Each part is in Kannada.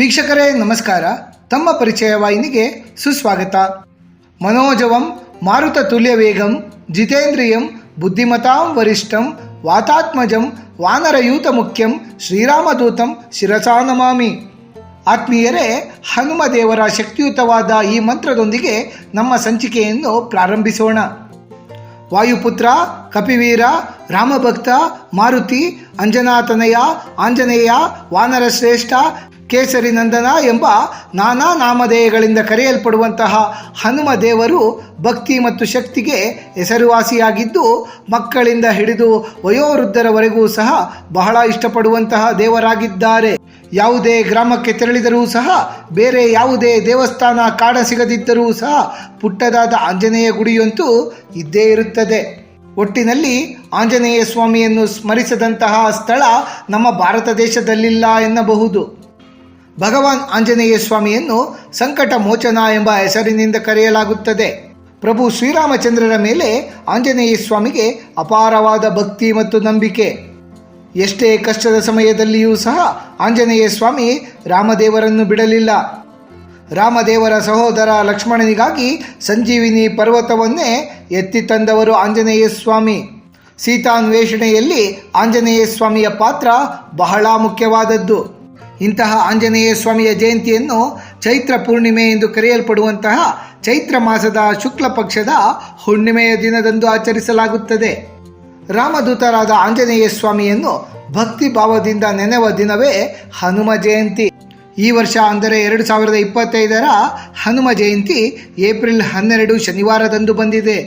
ವೀಕ್ಷಕರೇ, ನಮಸ್ಕಾರ. ತಮ್ಮ ಪರಿಚಯ ವಾಹಿನಿಗೆ ಸುಸ್ವಾಗತ. ಮನೋಜವಂ, ಮಾರುತ ತುಲ್ಯ ವೇಗಂ ಜಿತೇಂದ್ರಿಯಂ, ಬುದ್ಧಿಮತಾಂ ವರಿಷ್ಠಂ, ವಾತಾತ್ಮಜಂ ವಾನರಯೂತ ಮುಖ್ಯಂ ಶ್ರೀರಾಮದೂತಂ, ಶಿರಸಾ ನಮಾಮಿ. ಆತ್ಮೀಯರೇ, ಹನುಮದೇವರ ಶಕ್ತಿಯುತವಾದ ಈ ಮಂತ್ರದೊಂದಿಗೆ ನಮ್ಮ ಸಂಚಿಕೆಯನ್ನು ಪ್ರಾರಂಭಿಸೋಣ. ವಾಯುಪುತ್ರ, ಕಪಿವೀರ, ರಾಮಭಕ್ತ, ಮಾರುತಿ, ಅಂಜನಾತನಯ, ಆಂಜನೇಯ ವಾನರ ಶ್ರೇಷ್ಠ ಕೇಸರಿ ನಂದನ ಎಂಬ ನಾನಾ ನಾಮಧೇಯಗಳಿಂದ ಕರೆಯಲ್ಪಡುವಂತಹ ಹನುಮ ದೇವರು ಭಕ್ತಿ ಮತ್ತು ಶಕ್ತಿಗೆ ಹೆಸರುವಾಸಿಯಾಗಿದ್ದು, ಮಕ್ಕಳಿಂದ ಹಿಡಿದು ವಯೋವೃದ್ಧರವರೆಗೂ ಸಹ ಬಹಳ ಇಷ್ಟಪಡುವಂತಹ ದೇವರಾಗಿದ್ದಾರೆ. ಯಾವುದೇ ಗ್ರಾಮಕ್ಕೆ ತೆರಳಿದರೂ ಸಹ, ಬೇರೆ ಯಾವುದೇ ದೇವಸ್ಥಾನ ಕಾಡ ಸಿಗದಿದ್ದರೂ ಸಹ ಪುಟ್ಟದಾದ ಆಂಜನೇಯ ಗುಡಿಯಂತೂ ಇದ್ದೇ ಇರುತ್ತದೆ. ಒಟ್ಟಿನಲ್ಲಿ ಆಂಜನೇಯ ಸ್ವಾಮಿಯನ್ನು ಸ್ಮರಿಸದಂತಹ ಸ್ಥಳ ನಮ್ಮ ಭಾರತ ದೇಶದಲ್ಲಿಲ್ಲ ಎನ್ನಬಹುದು. ಭಗವಾನ್ ಆಂಜನೇಯ ಸ್ವಾಮಿಯನ್ನು ಸಂಕಟ ಮೋಚನ ಎಂಬ ಹೆಸರಿನಿಂದ ಕರೆಯಲಾಗುತ್ತದೆ. ಪ್ರಭು ಶ್ರೀರಾಮಚಂದ್ರರ ಮೇಲೆ ಆಂಜನೇಯ ಸ್ವಾಮಿಗೆ ಅಪಾರವಾದ ಭಕ್ತಿ ಮತ್ತು ನಂಬಿಕೆ. ಎಷ್ಟೇ ಕಷ್ಟದ ಸಮಯದಲ್ಲಿಯೂ ಸಹ ಆಂಜನೇಯ ಸ್ವಾಮಿ ರಾಮದೇವರನ್ನು ಬಿಡಲಿಲ್ಲ. ರಾಮದೇವರ ಸಹೋದರ ಲಕ್ಷ್ಮಣನಿಗಾಗಿ ಸಂಜೀವಿನಿ ಪರ್ವತವನ್ನೇ ಎತ್ತಿ ತಂದವರು ಆಂಜನೇಯ ಸ್ವಾಮಿ. ಸೀತಾನ್ವೇಷಣೆಯಲ್ಲಿ ಆಂಜನೇಯ ಸ್ವಾಮಿಯ ಪಾತ್ರ ಬಹಳ ಮುಖ್ಯವಾದದ್ದು. ಇಂತಹ ಆಂಜನೇಯ ಸ್ವಾಮಿಯ ಜಯಂತಿಯನ್ನು ಚೈತ್ರ ಪೂರ್ಣಿಮೆ ಎಂದು ಕರೆಯಲ್ಪಡುವಂತಹ ಚೈತ್ರ ಮಾಸದ ಶುಕ್ಲ ಪಕ್ಷದ ಹುಣ್ಣಿಮೆಯ ದಿನದಂದು ಆಚರಿಸಲಾಗುತ್ತದೆ. ರಾಮದೂತರಾದ ಆಂಜನೇಯ ಸ್ವಾಮಿಯನ್ನು ಭಕ್ತಿ ಭಾವದಿಂದ ನೆನೆವ ದಿನವೇ ಹನುಮ ಜಯಂತಿ. ಈ ವರ್ಷ ಅಂದರೆ ಎರಡು ಸಾವಿರದ ಇಪ್ಪತ್ತೈದರ ಹನುಮ ಜಯಂತಿ ಏಪ್ರಿಲ್ ಹನ್ನೆರಡು ಶನಿವಾರದಂದು ಬಂದಿದೆ.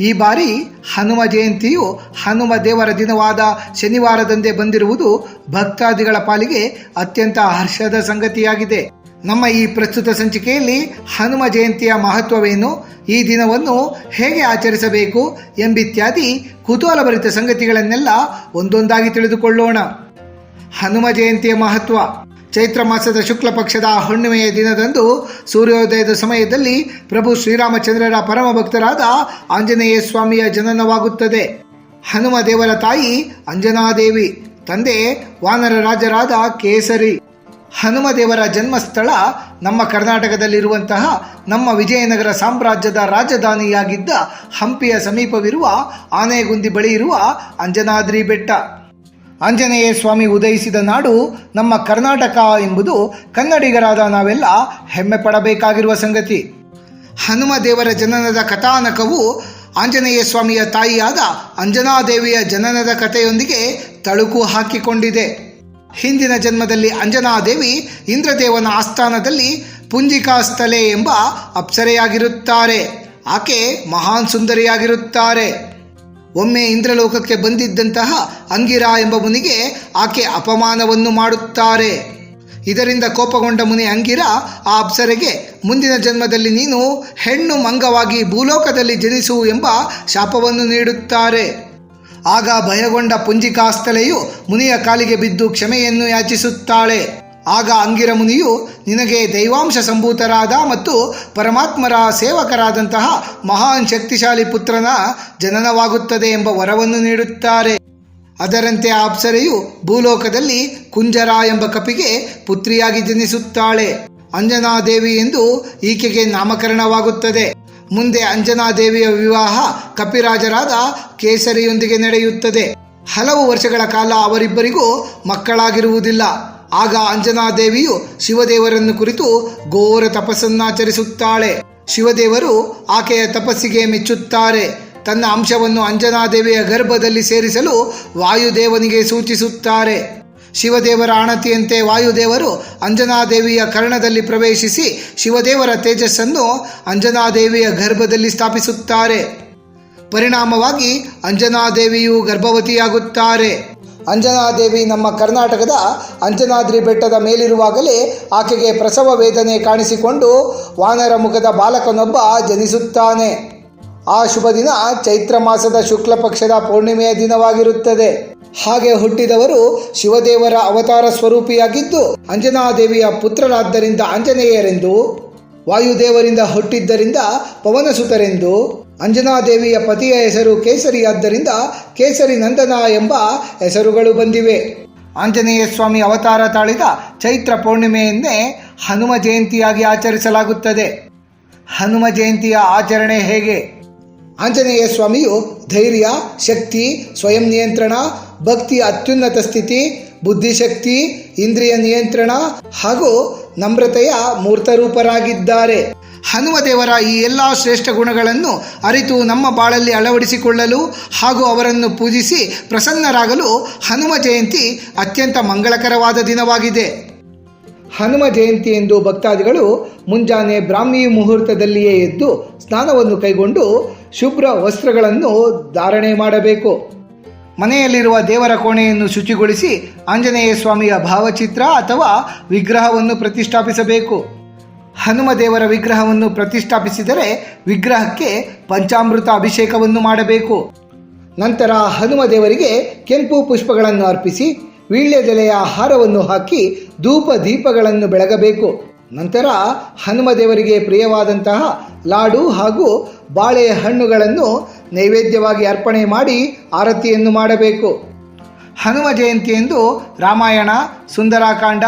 ಈ ಬಾರಿ ಹನುಮ ಜಯಂತಿಯು ಹನುಮ ದೇವರ ದಿನವಾದ ಶನಿವಾರದಂದೇ ಬಂದಿರುವುದು ಭಕ್ತಾದಿಗಳ ಪಾಲಿಗೆ ಅತ್ಯಂತ ಹರ್ಷದ ಸಂಗತಿಯಾಗಿದೆ. ನಮ್ಮ ಈ ಪ್ರಸ್ತುತ ಸಂಚಿಕೆಯಲ್ಲಿ ಹನುಮ ಜಯಂತಿಯ ಮಹತ್ವವೇನು, ಈ ದಿನವನ್ನು ಹೇಗೆ ಆಚರಿಸಬೇಕು ಎಂಬಿತ್ಯಾದಿ ಕುತೂಹಲಭರಿತ ಸಂಗತಿಗಳನ್ನೆಲ್ಲ ಒಂದೊಂದಾಗಿ ತಿಳಿದುಕೊಳ್ಳೋಣ. ಹನುಮ ಜಯಂತಿಯ ಮಹತ್ವ. ಚೈತ್ರ ಮಾಸದ ಶುಕ್ಲ ಪಕ್ಷದ ಹುಣ್ಣಿಮೆಯ ದಿನದಂದು ಸೂರ್ಯೋದಯದ ಸಮಯದಲ್ಲಿ ಪ್ರಭು ಶ್ರೀರಾಮಚಂದ್ರರ ಪರಮ ಭಕ್ತರಾದ ಆಂಜನೇಯ ಸ್ವಾಮಿಯ ಜನನವಾಗುತ್ತದೆ. ಹನುಮ ದೇವರ ತಾಯಿ ಅಂಜನಾದೇವಿ, ತಂದೆ ವಾನರ ರಾಜರಾದ ಕೇಸರಿ. ಹನುಮ ದೇವರ ಜನ್ಮಸ್ಥಳ ನಮ್ಮ ಕರ್ನಾಟಕದಲ್ಲಿರುವಂತಹ ನಮ್ಮ ವಿಜಯನಗರ ಸಾಮ್ರಾಜ್ಯದ ರಾಜಧಾನಿಯಾಗಿದ್ದ ಹಂಪಿಯ ಸಮೀಪವಿರುವ ಆನೆಗುಂದಿ ಬಳಿ ಇರುವ ಅಂಜನಾದ್ರಿ ಬೆಟ್ಟ. ಆಂಜನೇಯ ಸ್ವಾಮಿ ಉದಯಿಸಿದ ನಾಡು ನಮ್ಮ ಕರ್ನಾಟಕ ಎಂಬುದು ಕನ್ನಡಿಗರಾದ ನಾವೆಲ್ಲ ಹೆಮ್ಮೆ ಪಡಬೇಕಾಗಿರುವ ಸಂಗತಿ. ಹನುಮ ದೇವರ ಜನನದ ಕಥಾನಕವು ಆಂಜನೇಯ ಸ್ವಾಮಿಯ ತಾಯಿಯಾದ ಅಂಜನಾದೇವಿಯ ಜನನದ ಕಥೆಯೊಂದಿಗೆ ತಳುಕು ಹಾಕಿಕೊಂಡಿದೆ. ಹಿಂದಿನ ಜನ್ಮದಲ್ಲಿ ಅಂಜನಾದೇವಿ ಇಂದ್ರದೇವನ ಆಸ್ಥಾನದಲ್ಲಿ ಪುಂಜಿಕಾಸ್ಥಲೆ ಎಂಬ ಅಪ್ಸರೆಯಾಗಿರುತ್ತಾರೆ. ಆಕೆ ಮಹಾನ್ ಸುಂದರಿಯಾಗಿರುತ್ತಾರೆ. ಒಮ್ಮೆ ಇಂದ್ರಲೋಕಕ್ಕೆ ಬಂದಿದ್ದಂತಹ ಅಂಗಿರ ಎಂಬ ಮುನಿಗೆ ಆಕೆ ಅಪಮಾನವನ್ನು ಮಾಡುತ್ತಾರೆ. ಇದರಿಂದ ಕೋಪಗೊಂಡ ಮುನಿ ಅಂಗಿರ ಆ ಅಪ್ಸರೆಗೆ, ಮುಂದಿನ ಜನ್ಮದಲ್ಲಿ ನೀನು ಹೆಣ್ಣು ಮಂಗವಾಗಿ ಭೂಲೋಕದಲ್ಲಿ ಜನಿಸು ಎಂಬ ಶಾಪವನ್ನು ನೀಡುತ್ತಾರೆ. ಆಗ ಭಯಗೊಂಡ ಪುಂಜಿಕಾಸ್ತಲೆಯು ಮುನಿಯ ಕಾಲಿಗೆ ಬಿದ್ದು ಕ್ಷಮೆಯನ್ನು ಯಾಚಿಸುತ್ತಾಳೆ. ಆಗ ಅಂಗಿರ ಮುನಿಯು ನಿನಗೆ ದೈವಾಂಶ ಸಂಭೂತರಾದ ಮತ್ತು ಪರಮಾತ್ಮರ ಸೇವಕರಾದಂತಹ ಮಹಾನ್ ಶಕ್ತಿಶಾಲಿ ಪುತ್ರನ ಜನನವಾಗುತ್ತದೆ ಎಂಬ ವರವನ್ನು ನೀಡುತ್ತಾರೆ. ಅದರಂತೆ ಆ ಅಪ್ಸರೆಯು ಭೂಲೋಕದಲ್ಲಿ ಕುಂಜರ ಎಂಬ ಕಪಿಗೆ ಪುತ್ರಿಯಾಗಿ ಜನಿಸುತ್ತಾಳೆ. ಅಂಜನಾದೇವಿ ಎಂದು ಈಕೆಗೆ ನಾಮಕರಣವಾಗುತ್ತದೆ. ಮುಂದೆ ಅಂಜನಾದೇವಿಯ ವಿವಾಹ ಕಪಿರಾಜರಾದ ಕೇಸರಿಯೊಂದಿಗೆ ನಡೆಯುತ್ತದೆ. ಹಲವು ವರ್ಷಗಳ ಕಾಲ ಅವರಿಬ್ಬರಿಗೂ ಮಕ್ಕಳಾಗಿರುವುದಿಲ್ಲ. ಆಗ ಅಂಜನಾದೇವಿಯು ಶಿವದೇವರನ್ನು ಕುರಿತು ಘೋರ ತಪಸ್ಸನ್ನಾಚರಿಸುತ್ತಾಳೆ. ಶಿವದೇವರು ಆಕೆಯ ತಪಸ್ಸಿಗೆ ಮೆಚ್ಚುತ್ತಾರೆ. ತನ್ನ ಅಂಶವನ್ನು ಅಂಜನಾದೇವಿಯ ಗರ್ಭದಲ್ಲಿ ಸೇರಿಸಲು ವಾಯುದೇವನಿಗೆ ಸೂಚಿಸುತ್ತಾರೆ. ಶಿವದೇವರ ಆಣತಿಯಂತೆ ವಾಯುದೇವರು ಅಂಜನಾದೇವಿಯ ಕರ್ಣದಲ್ಲಿ ಪ್ರವೇಶಿಸಿ ಶಿವದೇವರ ತೇಜಸ್ಸನ್ನು ಅಂಜನಾದೇವಿಯ ಗರ್ಭದಲ್ಲಿ ಸ್ಥಾಪಿಸುತ್ತಾರೆ. ಪರಿಣಾಮವಾಗಿ ಅಂಜನಾದೇವಿಯು ಗರ್ಭವತಿಯಾಗುತ್ತಾರೆ. ಅಂಜನಾದೇವಿ ನಮ್ಮ ಕರ್ನಾಟಕದ ಅಂಜನಾದ್ರಿ ಬೆಟ್ಟದ ಮೇಲಿರುವಾಗಲೇ ಆಕೆಗೆ ಪ್ರಸವ ವೇದನೆ ಕಾಣಿಸಿಕೊಂಡು ವಾನರ ಮುಖದ ಬಾಲಕನೊಬ್ಬ ಜನಿಸುತ್ತಾನೆ. ಆ ಶುಭ ದಿನ ಚೈತ್ರ ಮಾಸದ ಶುಕ್ಲ ಪಕ್ಷದ ಪೌರ್ಣಿಮೆಯ ದಿನವಾಗಿರುತ್ತದೆ. ಹಾಗೆ ಹುಟ್ಟಿದವರು ಶಿವದೇವರ ಅವತಾರ ಸ್ವರೂಪಿಯಾಗಿದ್ದು ಅಂಜನಾದೇವಿಯ ಪುತ್ರರಾದ್ದರಿಂದ ಆಂಜನೇಯರೆಂದು ವಾಯುದೇವರಿಂದ ಹುಟ್ಟಿದ್ದರಿಂದ ಪವನಸುತರೆಂದು ಅಂಜನಾದೇವಿಯ ಪತಿಯ ಹೆಸರು ಕೇಸರಿಯಾದ್ದರಿಂದ ಕೇಸರಿ ನಂದನ ಎಂಬ ಹೆಸರುಗಳು ಬಂದಿವೆ. ಆಂಜನೇಯ ಸ್ವಾಮಿ ಅವತಾರ ತಾಳಿದ ಚೈತ್ರ ಪೌರ್ಣಿಮೆಯನ್ನೇ ಹನುಮ ಜಯಂತಿಯಾಗಿ ಆಚರಿಸಲಾಗುತ್ತದೆ. ಹನುಮ ಜಯಂತಿಯ ಆಚರಣೆ ಹೇಗೆ? ಆಂಜನೇಯ ಸ್ವಾಮಿಯು ಧೈರ್ಯ, ಶಕ್ತಿ, ಸ್ವಯಂ ನಿಯಂತ್ರಣ, ಭಕ್ತಿ ಅತ್ಯುನ್ನತ ಸ್ಥಿತಿ, ಬುದ್ಧಿಶಕ್ತಿ, ಇಂದ್ರಿಯ ನಿಯಂತ್ರಣ ಹಾಗೂ ನಮ್ರತೆಯ ಮೂರ್ತರೂಪರಾಗಿದ್ದಾರೆ ಹನುಮ ದೇವರ ಈ ಎಲ್ಲ ಶ್ರೇಷ್ಠ ಗುಣಗಳನ್ನು ಅರಿತು ನಮ್ಮ ಬಾಳಲ್ಲಿ ಅಳವಡಿಸಿಕೊಳ್ಳಲು ಹಾಗೂ ಅವರನ್ನು ಪೂಜಿಸಿ ಪ್ರಸನ್ನರಾಗಲು ಹನುಮ ಜಯಂತಿ ಅತ್ಯಂತ ಮಂಗಳಕರವಾದ ದಿನವಾಗಿದೆ. ಹನುಮ ಜಯಂತಿ ಎಂದು ಭಕ್ತಾದಿಗಳು ಮುಂಜಾನೆ ಬ್ರಾಹ್ಮಿ ಮುಹೂರ್ತದಲ್ಲಿಯೇ ಎದ್ದು ಸ್ನಾನವನ್ನು ಕೈಗೊಂಡು ಶುಭ್ರ ವಸ್ತ್ರಗಳನ್ನು ಧಾರಣೆ ಮಾಡಬೇಕು. ಮನೆಯಲ್ಲಿರುವ ದೇವರ ಕೋಣೆಯನ್ನು ಶುಚಿಗೊಳಿಸಿ ಆಂಜನೇಯ ಸ್ವಾಮಿಯ ಭಾವಚಿತ್ರ ಅಥವಾ ವಿಗ್ರಹವನ್ನು ಪ್ರತಿಷ್ಠಾಪಿಸಬೇಕು. ಹನುಮ ದೇವರ ವಿಗ್ರಹವನ್ನು ಪ್ರತಿಷ್ಠಾಪಿಸಿದರೆ ವಿಗ್ರಹಕ್ಕೆ ಪಂಚಾಮೃತ ಅಭಿಷೇಕವನ್ನು ಮಾಡಬೇಕು. ನಂತರ ಹನುಮ ದೇವರಿಗೆ ಕೆಂಪು ಪುಷ್ಪಗಳನ್ನು ಅರ್ಪಿಸಿ, ವೀಳ್ಯದೆಲೆಯ ಹಾರವನ್ನು ಹಾಕಿ ಧೂಪ ದೀಪಗಳನ್ನು ಬೆಳಗಬೇಕು. ನಂತರ ಹನುಮ ದೇವರಿಗೆ ಪ್ರಿಯವಾದಂತಹ ಲಾಡು ಹಾಗೂ ಬಾಳೆಹಣ್ಣುಗಳನ್ನು ನೈವೇದ್ಯವಾಗಿ ಅರ್ಪಣೆ ಮಾಡಿ ಆರತಿಯನ್ನು ಮಾಡಬೇಕು. ಹನುಮ ಜಯಂತಿಯಂದು ರಾಮಾಯಣ, ಸುಂದರಾಕಾಂಡ,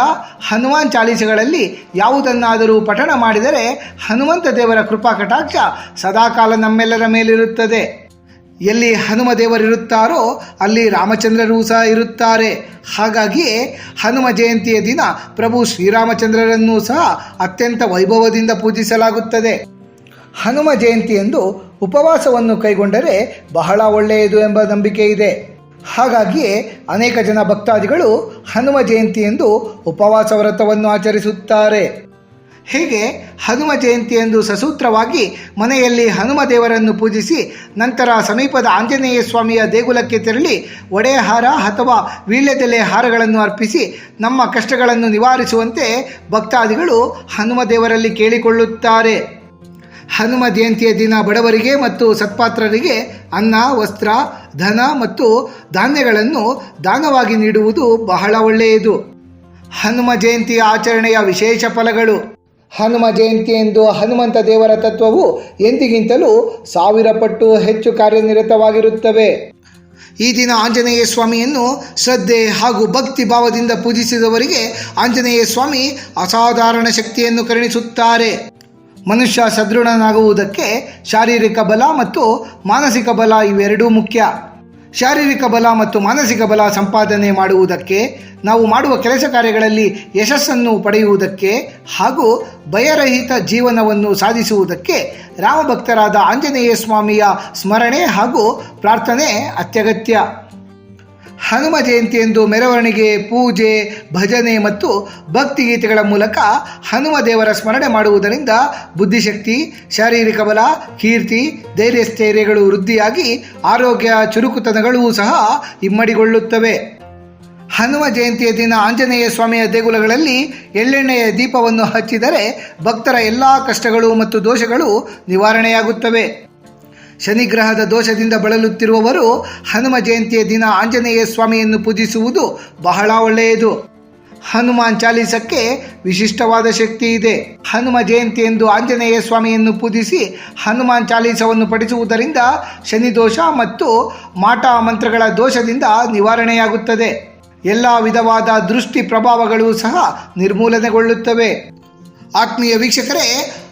ಹನುಮಾನ್ ಚಾಲೀಸಗಳಲ್ಲಿ ಯಾವುದನ್ನಾದರೂ ಪಠಣ ಮಾಡಿದರೆ ಹನುಮಂತ ದೇವರ ಕೃಪಾ ಕಟಾಕ್ಷ ಸದಾಕಾಲ ನಮ್ಮೆಲ್ಲರ ಮೇಲಿರುತ್ತದೆ. ಎಲ್ಲಿ ಹನುಮ ದೇವರಿರುತ್ತಾರೋ ಅಲ್ಲಿ ರಾಮಚಂದ್ರರೂ ಸಹ ಇರುತ್ತಾರೆ. ಹಾಗಾಗಿಯೇ ಹನುಮ ಜಯಂತಿಯ ದಿನ ಪ್ರಭು ಶ್ರೀರಾಮಚಂದ್ರರನ್ನೂ ಸಹ ಅತ್ಯಂತ ವೈಭವದಿಂದ ಪೂಜಿಸಲಾಗುತ್ತದೆ. ಹನುಮ ಜಯಂತಿಯಂದು ಉಪವಾಸವನ್ನು ಕೈಗೊಂಡರೆ ಬಹಳ ಒಳ್ಳೆಯದು ಎಂಬ ನಂಬಿಕೆ ಇದೆ ಹಾಗಾಗಿಯೇ ಅನೇಕ ಜನ ಭಕ್ತಾದಿಗಳು ಹನುಮ ಜಯಂತಿಯಂದು ಉಪವಾಸ ವ್ರತವನ್ನು ಆಚರಿಸುತ್ತಾರೆ. ಹೀಗೆ ಹನುಮ ಜಯಂತಿಯಂದು ಸಸೂತ್ರವಾಗಿ ಮನೆಯಲ್ಲಿ ಹನುಮ ದೇವರನ್ನು ಪೂಜಿಸಿ ನಂತರ ಸಮೀಪದ ಆಂಜನೇಯ ಸ್ವಾಮಿಯ ದೇಗುಲಕ್ಕೆ ತೆರಳಿ ಒಡೆಹಾರ ಅಥವಾ ವೀಳ್ಯದೆಲೆ ಹಾರಗಳನ್ನು ಅರ್ಪಿಸಿ ನಮ್ಮ ಕಷ್ಟಗಳನ್ನು ನಿವಾರಿಸುವಂತೆ ಭಕ್ತಾದಿಗಳು ಹನುಮ ದೇವರಲ್ಲಿ ಕೇಳಿಕೊಳ್ಳುತ್ತಾರೆ. ಹನುಮ ಜಯಂತಿಯ ದಿನ ಬಡವರಿಗೆ ಮತ್ತು ಸತ್ಪಾತ್ರರಿಗೆ ಅನ್ನ, ವಸ್ತ್ರ, ಧನ ಮತ್ತು ಧಾನ್ಯಗಳನ್ನು ದಾನವಾಗಿ ನೀಡುವುದು ಬಹಳ ಒಳ್ಳೆಯದು. ಹನುಮ ಜಯಂತಿಯ ಆಚರಣೆಯ ವಿಶೇಷ ಫಲಗಳು. ಹನುಮ ಜಯಂತಿ ಎಂದು ಹನುಮಂತ ದೇವರ ತತ್ವವು ಎಂದಿಗಿಂತಲೂ ಸಾವಿರ ಪಟ್ಟು ಹೆಚ್ಚು ಕಾರ್ಯನಿರತವಾಗಿರುತ್ತವೆ. ಈ ದಿನ ಆಂಜನೇಯ ಸ್ವಾಮಿಯನ್ನು ಶ್ರದ್ಧೆ ಹಾಗೂ ಭಕ್ತಿ ಭಾವದಿಂದ ಪೂಜಿಸಿದವರಿಗೆ ಆಂಜನೇಯ ಸ್ವಾಮಿ ಅಸಾಧಾರಣ ಶಕ್ತಿಯನ್ನು ಕರುಣಿಸುತ್ತಾರೆ. ಮನುಷ್ಯ ಸದೃಢನಾಗುವುದಕ್ಕೆ ಶಾರೀರಿಕ ಬಲ ಮತ್ತು ಮಾನಸಿಕ ಬಲ ಇವೆರಡೂ ಮುಖ್ಯ. ಶಾರೀರಿಕ ಬಲ ಮತ್ತು ಮಾನಸಿಕ ಬಲ ಸಂಪಾದನೆ ಮಾಡುವುದಕ್ಕೆ, ನಾವು ಮಾಡುವ ಕೆಲಸ ಕಾರ್ಯಗಳಲ್ಲಿ ಯಶಸ್ಸನ್ನು ಪಡೆಯುವುದಕ್ಕೆ ಹಾಗೂ ಭಯರಹಿತ ಜೀವನವನ್ನು ಸಾಧಿಸುವುದಕ್ಕೆ ರಾಮಭಕ್ತರಾದ ಆಂಜನೇಯ ಸ್ವಾಮಿಯ ಸ್ಮರಣೆ ಹಾಗೂ ಪ್ರಾರ್ಥನೆ ಅತ್ಯಗತ್ಯ. ಹನುಮ ಜಯಂತಿಯಂದು ಮೆರವಣಿಗೆ, ಪೂಜೆ, ಭಜನೆ ಮತ್ತು ಭಕ್ತಿಗೀತೆಗಳ ಮೂಲಕ ಹನುಮ ದೇವರ ಸ್ಮರಣೆ ಮಾಡುವುದರಿಂದ ಬುದ್ಧಿಶಕ್ತಿ, ಶಾರೀರಿಕ ಬಲ, ಕೀರ್ತಿ, ಧೈರ್ಯ, ಸ್ಥೈರ್ಯಗಳು ವೃದ್ಧಿಯಾಗಿ ಆರೋಗ್ಯ ಚುರುಕುತನಗಳೂ ಸಹ ಇಮ್ಮಡಿಗೊಳ್ಳುತ್ತವೆ. ಹನುಮ ಜಯಂತಿಯ ದಿನ ಆಂಜನೇಯ ಸ್ವಾಮಿಯ ದೇಗುಲಗಳಲ್ಲಿ ಎಳ್ಳೆಣ್ಣೆಯ ದೀಪವನ್ನು ಹಚ್ಚಿದರೆ ಭಕ್ತರ ಎಲ್ಲ ಕಷ್ಟಗಳು ಮತ್ತು ದೋಷಗಳು ನಿವಾರಣೆಯಾಗುತ್ತವೆ. ಶನಿಗ್ರಹದ ದೋಷದಿಂದ ಬಳಲುತ್ತಿರುವವರು ಹನುಮ ಜಯಂತಿಯ ದಿನ ಆಂಜನೇಯ ಸ್ವಾಮಿಯನ್ನು ಪೂಜಿಸುವುದು ಬಹಳ ಒಳ್ಳೆಯದು. ಹನುಮಾನ್ ಚಾಲೀಸಕ್ಕೆ ವಿಶಿಷ್ಟವಾದ ಶಕ್ತಿ ಇದೆ. ಹನುಮ ಜಯಂತಿಯಂದು ಆಂಜನೇಯ ಸ್ವಾಮಿಯನ್ನು ಪೂಜಿಸಿ ಹನುಮಾನ್ ಚಾಲೀಸವನ್ನು ಪಠಿಸುವುದರಿಂದ ಶನಿ ದೋಷ ಮತ್ತು ಮಾಟ ಮಂತ್ರಗಳ ದೋಷದಿಂದ ನಿವಾರಣೆಯಾಗುತ್ತದೆ. ಎಲ್ಲ ವಿಧವಾದ ದೃಷ್ಟಿ ಪ್ರಭಾವಗಳು ಸಹ ನಿರ್ಮೂಲನೆಗೊಳ್ಳುತ್ತವೆ. ಆತ್ಮೀಯ ವೀಕ್ಷಕರೇ